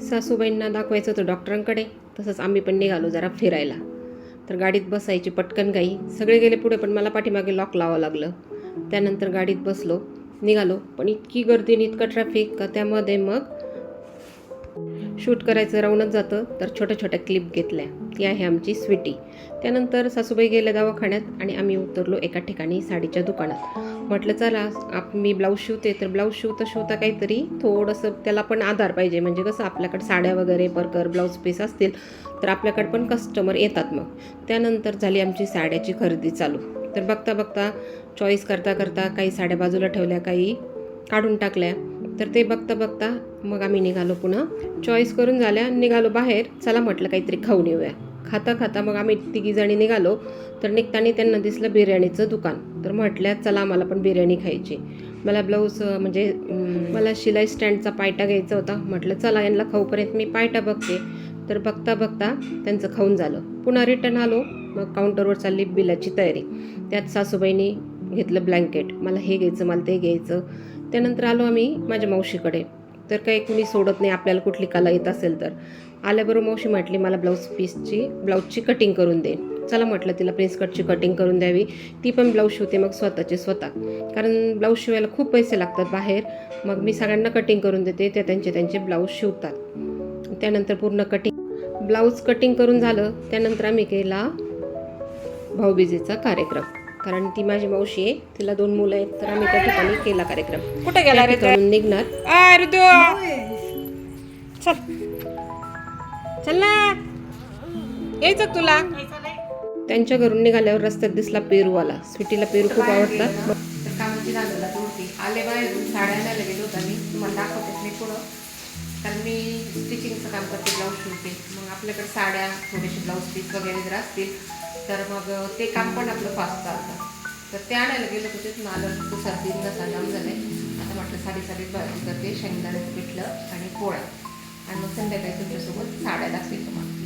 सासूबाईंना दाखवायचं होतं डॉक्टरांकडे तसंच आम्ही पण निघालो जरा फिरायला. तर गाडीत बसायची पटकन काही सगळे गेले पुढे पण मला पाठीमागे लॉक लावावं लागलं. त्यानंतर गाडीत बसलो निघालो. पण इतकी गर्दी आणि इतका ट्रॅफिक का त्यामध्ये मग शूट करायचं राहूनच जातं तर छोट्या छोट्या क्लिप घेतल्या. ती आहे आमची स्वीटी. त्यानंतर सासूबाई गेल्या दवाखान्यात आणि आम्ही उतरलो एका ठिकाणी साडीच्या दुकानात. म्हटलं चला आप मी ब्लाऊज शिवते. तर ब्लाऊज शिवता शिवता काहीतरी थोडंसं त्याला पण आधार पाहिजे. म्हणजे कसं आपल्याकडे साड्या वगैरे परकर ब्लाऊज पीस असतील तर आपल्याकडे पण कस्टमर येतात मग. त्यानंतर झाली आमची साड्याची खरेदी चालू. तर बघता बघता चॉईस करता करता काही साड्या बाजूला ठेवल्या काही काढून टाकल्या. तर ते बघता बघता मग आम्ही निघालो पुन्हा. चॉईस करून झाल्या निघालो बाहेर. चला म्हटलं काहीतरी खाऊन येऊया. खाता खाता मग आम्ही तिघीजणी निघालो. तर निघताना त्यांना दिसलं बिर्याणीचं दुकान. तर म्हटल्या चला आम्हाला पण बिर्याणी खायची. मला ब्लाऊज म्हणजे मला शिलाई स्टँडचा पायटा घ्यायचा होता. म्हटलं चला यांना खाऊपर्यंत मी पायटा बघते. तर बघता बघता त्यांचं खाऊन झालं. पुन्हा रिटर्न आलो. मग काउंटरवर चालली बिलाची तयारी. त्यात सासूबाईंनी घेतलं ब्लँकेट मला हे घ्यायचं मला ते घ्यायचं. त्यानंतर आलो आम्ही माझ्या मावशीकडे. तर काही कुणी सोडत नाही आपल्याला कुठली कला येत असेल तर. आल्याबरोबर मावशी म्हटली मला ब्लाऊज पीसची ब्लाऊजची कटिंग करून दे. चला म्हटलं तिला प्रिन्स कटची कटिंग करून द्यावी. ती पण ब्लाऊज शिवते मग स्वतःचे स्वतः. कारण ब्लाऊज शिवायला खूप पैसे लागतात बाहेर. मग मी सगळ्यांना कटिंग करून देते ते त्यांचे त्यांचे ब्लाऊज शिवतात. त्यानंतर पूर्ण कटिंग ब्लाऊज कटिंग करून झालं. त्यानंतर आम्ही केला भाऊबीजेचा कार्यक्रम. कारण ती माझी मावशी आहे तिला दोन मुलं आहेत तर आम्ही त्या ठिकाणी केला कार्यक्रम. कुठे गेला रे निघणार. चल. चल ना. यायचं का तुला. त्यांच्या घरून निघाल्यावर रस्त्यात दिसला पेरूवाला. स्वीटीला पेरू खूप आवडतात. आले बाहेरून साड्या आणायला गेलो होता मी. तुम्हाला दाखवतेच मी पुढं. कारण मी स्टिचिंगचं काम करते ब्लाऊज शिवते. मग आपल्याकडे साड्या थोडेसे ब्लाऊज पीस वगैरे जर असतील तर मग ते काम पण आपलं फास्ट चालतं. तर ते आणायला गेलं होते तिथून आलं तो सर्दी नसा जाम झाले आता म्हटलं साडी साडी भाजी करते शेंगदाण्याचं पिठलं आणि पोळ्या आणि मग संध्याकाळी तुमच्यासोबत साड्या दाखवेल तुम्हाला.